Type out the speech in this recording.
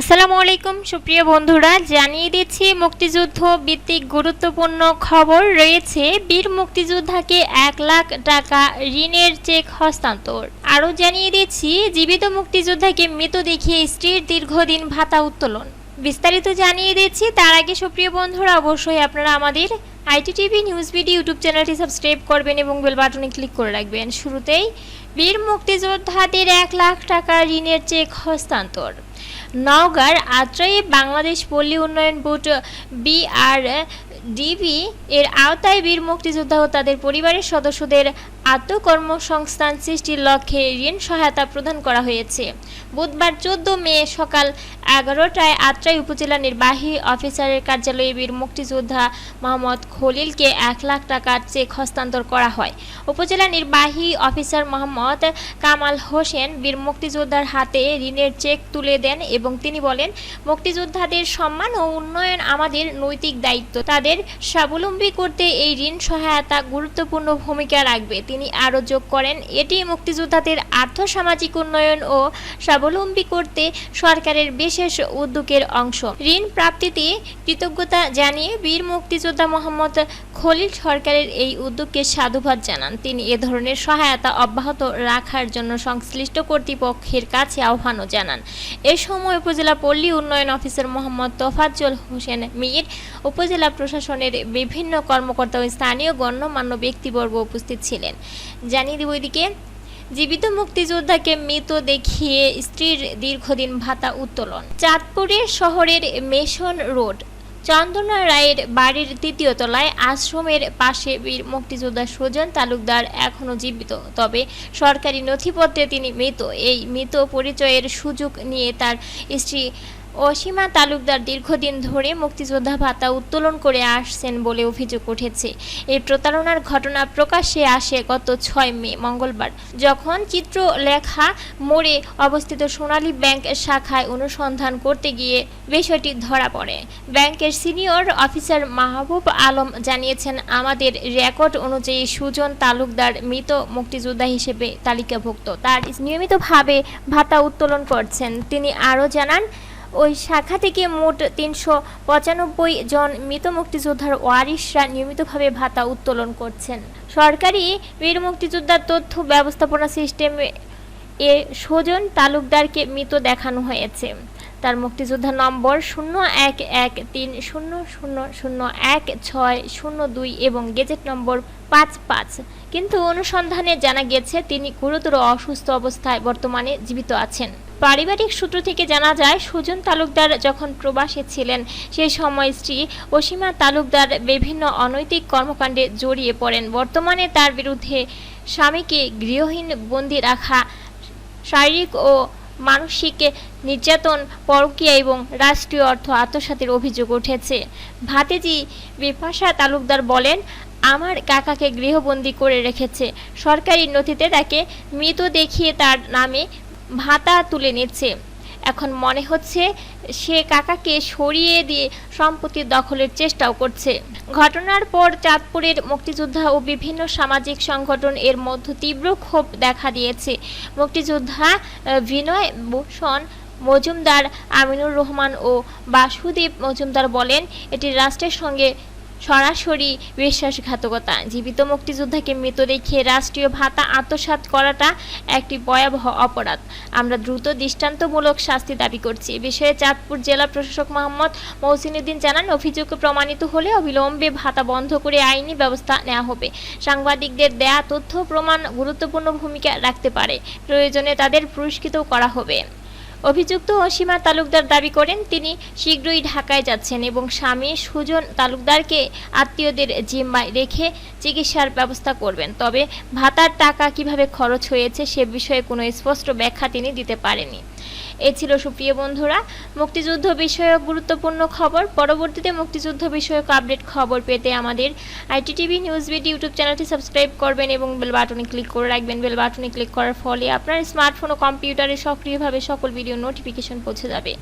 আসসালামু আলাইকুম, সুপ্রিয় বন্ধুরা। জানিয়ে দিচ্ছি, মুক্তিযুদ্ধ ভিত্তিক গুরুত্বপূর্ণ খবর রয়েছে। বীর মুক্তিযোদ্ধাকে এক লাখ টাকা ঋণের চেক হস্তান্তর। আরও জানিয়ে দিচ্ছি, জীবিত মুক্তিযোদ্ধাকে মৃত দেখিয়ে স্ত্রীর দীর্ঘদিন ভাতা উত্তোলন। বিস্তারিত জানিয়ে দিচ্ছি, তার আগে সুপ্রিয় বন্ধুরা, অবশ্যই আপনারা আমাদের IT TV news BD YouTube চ্যানেলটি সাবস্ক্রাইব করবেন এবং বেল বাটনে ক্লিক করে রাখবেন। শুরুতেই, বীর মুক্তিযোদ্ধাদের এক লাখ টাকা ঋণের চেক হস্তান্তর। নওগাঁর আত্রাই বাংলাদেশ পল্লী উন্নয়ন বোর্ড বিআর ডিবি এর আওতায় বীর মুক্তিযোদ্ধা ও তাদের পরিবারের সদস্যদের আত্মকর্মসংস্থান সৃষ্টির লক্ষ্যে ঋণ সহায়তা প্রদান করা হয়েছে। বুধবার চোদ্দ মে সকাল এগারোটায় আত্রাই উপজেলা নির্বাহী অফিসারের কার্যালয়ে বীর মুক্তিযোদ্ধা মোহাম্মদ খলিলকে এক লাখ টাকার চেক হস্তান্তর করা হয়। উপজেলা নির্বাহী অফিসার মোহাম্মদ কামাল হোসেন বীর মুক্তিযোদ্ধার হাতে ঋণের চেক তুলে দেন এবং তিনি বলেন, মুক্তিযোদ্ধাদের সম্মান ও উন্নয়ন আমাদের নৈতিক দায়িত্ব। তাদের স্বাবলম্বী করতে এই ঋণ সহায়তা গুরুত্বপূর্ণ ভূমিকা রাখবে। তিনি আরও যোগ করেন। এটি মুক্তিযোদ্ধাদের আর্থসামাজিক উন্নয়ন ও স্বাবলম্বী করতে সরকারের বিশেষ উদ্যোগের অংশ। ঋণ প্রাপ্তিতে কৃতজ্ঞতা জানিয়ে বীর মুক্তিযোদ্ধা মোহাম্মদ খলিল সরকারের এই উদ্যোগকে সাধুবাদ জানান। তিনি এ ধরনের সহায়তা অব্যাহত রাখার জন্য সংশ্লিষ্ট কর্তৃপক্ষের কাছে আহ্বানও জানান। এ সময় উপজেলা পল্লী উন্নয়ন অফিসার মোহাম্মদ তোফাজ্জল হোসেন মীর, উপজেলা প্রশাসনের বিভিন্ন কর্মকর্তা ও স্থানীয় গণ্যমান্য ব্যক্তিবর্গ উপস্থিত ছিলেন। জানিয়ে দেব এদিকে, জীবিত মুক্তিযোদ্ধাকে মৃত দেখিয়ে স্ত্রীর দীর্ঘদিন ভাতা উত্তোলন। চাঁদপুরের শহরের মেশন রোড, চন্দনা রায়ের বাড়ির তৃতীয় তলায় আশ্রমের পাশে বীর মুক্তিযোদ্ধা সুজন তালুকদার এখনও জীবিত। তবে সরকারি নথিপত্রে তিনি মৃত। এই মৃত পরিচয়ের সুযোগ নিয়ে তার স্ত্রী অসীমা তালুকদার দীর্ঘদিন ধরে মুক্তিযোদ্ধা ভাতা উত্তোলন করে আসছেন বলে অভিযোগ উঠেছে। এই প্রতারণার ঘটনা প্রকাশ্যে আসে গত ছয় মে, মঙ্গলবার, যখন চিত্রলেখা মোড়ে অবস্থিত সোনালী ব্যাংক শাখায় অনুসন্ধান করতে গিয়ে বিষয়টি ধরা পড়ে। ব্যাংকের সিনিয়র অফিসার মাহবুব আলম জানিয়েছেন, আমাদের রেকর্ড অনুযায়ী সুজন তালুকদার মৃত মুক্তিযোদ্ধা হিসেবে তালিকাভুক্ত। তার নিয়মিতভাবে ভাতা উত্তোলন করছেন। তিনি আরও জানান ওই শাখা থেকে মোট তিনশো পঁচানব্বই জন মৃত মুক্তিযোদ্ধার ওয়ারিশরা নিয়মিতভাবে ভাতা উত্তোলন করছেন। সরকারি বীর মুক্তিযোদ্ধার তথ্য ব্যবস্থাপনা সিস্টেমে এ সুজন তালুকদারকে মৃত দেখানো হয়েছে। তার মুক্তিযোদ্ধা নম্বর শূন্য এক এক তিন শূন্য শূন্য শূন্য এক ছয় শূন্য দুই এবং গেজেট নম্বর পাঁচ পাঁচ। কিন্তু অনুসন্ধানে জানা গেছে, তিনি গুরুতর অসুস্থ অবস্থায় বর্তমানে জীবিত আছেন। পারিবারিক সূত্র থেকে জানা যায়, সুজন তালুকদার যখন প্রবাসে ছিলেন সেই সময় স্ত্রী অসীমা তালুকদার বিভিন্ন অনৈতিক কর্মকাণ্ডে জড়িয়ে পড়েন। বর্তমানে তার বিরুদ্ধে স্বামীকে গৃহহীন বন্দি রাখা, শারীরিক ও মানসিক নির্যাতন, পরকীয়া এবং রাষ্ট্রীয় অর্থ আত্মসাতের অভিযোগ উঠেছে। ভাতেজি বিপাশা তালুকদার বলেন, আমার কাকাকে গৃহবন্দী করে রেখেছে। সরকারি নথিতে তাকে মৃত দেখিয়ে তার নামে ভাতা তুলে নিচ্ছে। এখন মনে হচ্ছে সে কাকাকে সরিয়ে দিয়ে সম্পত্তি দখলের চেষ্টাও করছে। ঘটনার পর চাঁদপুরের মুক্তিযোদ্ধা ও বিভিন্ন সামাজিক সংগঠন এর মধ্যে তীব্র ক্ষোভ দেখা দিয়েছে। মুক্তিযোদ্ধা বিনয় ভূষণ, মজুমদার আমিনুর রহমান ও বাসুদীপ মজুমদার বলেন, এটি রাষ্ট্রের সঙ্গে সরাসরি বিশ্বাসঘাতকতা। জীবিত মুক্তিযোদ্ধাকে মৃত দেখিয়ে রাষ্ট্রীয় ভাতা আত্মসাৎ করাটা একটি ভয়াবহ অপরাধ। আমরা দ্রুত দৃষ্টান্তমূলক শাস্তি দাবি করছি। এ বিষয়ে চাঁদপুর জেলা প্রশাসক মোহাম্মদ মহসিনুদ্দিন জানান, অভিযোগ প্রমাণিত হলে অবিলম্বে ভাতা বন্ধ করে আইনি ব্যবস্থা নেওয়া হবে। সাংবাদিকদের দেয়া তথ্য প্রমাণ গুরুত্বপূর্ণ ভূমিকা রাখতে পারে। প্রয়োজনে তাদের পুরস্কৃত করা হবে। অভিযুক্ত অসীমা তালুকদার দাবি করেন, তিনি শীঘ্রই ঢাকায় যাচ্ছেন এবং স্বামী সুজন তালুকদারকে আত্মীয়দের জিম্মায় রেখে চিকিৎসার ব্যবস্থা করবেন। তবে ভাতার টাকা কীভাবে খরচ হয়েছে সে বিষয়ে কোনো স্পষ্ট ব্যাখ্যা তিনি দিতে পারেনি এ ছিল সুপ্রিয় বন্ধুরা। মুক্তিযুদ্ধ বিষয়ক গুরুত্বপূর্ণ খবর। পরবর্তীতে মুক্তিযুদ্ধ বিষয়ক আপডেট খবর পেতে আমাদের IT TV news BD YouTube চ্যানেলটি সাবস্ক্রাইব করবেন এবং বেল বাটনে ক্লিক করে রাখবেন। বেল বাটনে ক্লিক করার ফলে আপনার স্মার্টফোন ও কম্পিউটারে সক্রিয়ভাবে সকল ভিডিও নোটিফিকেশন পৌঁছে যাবে।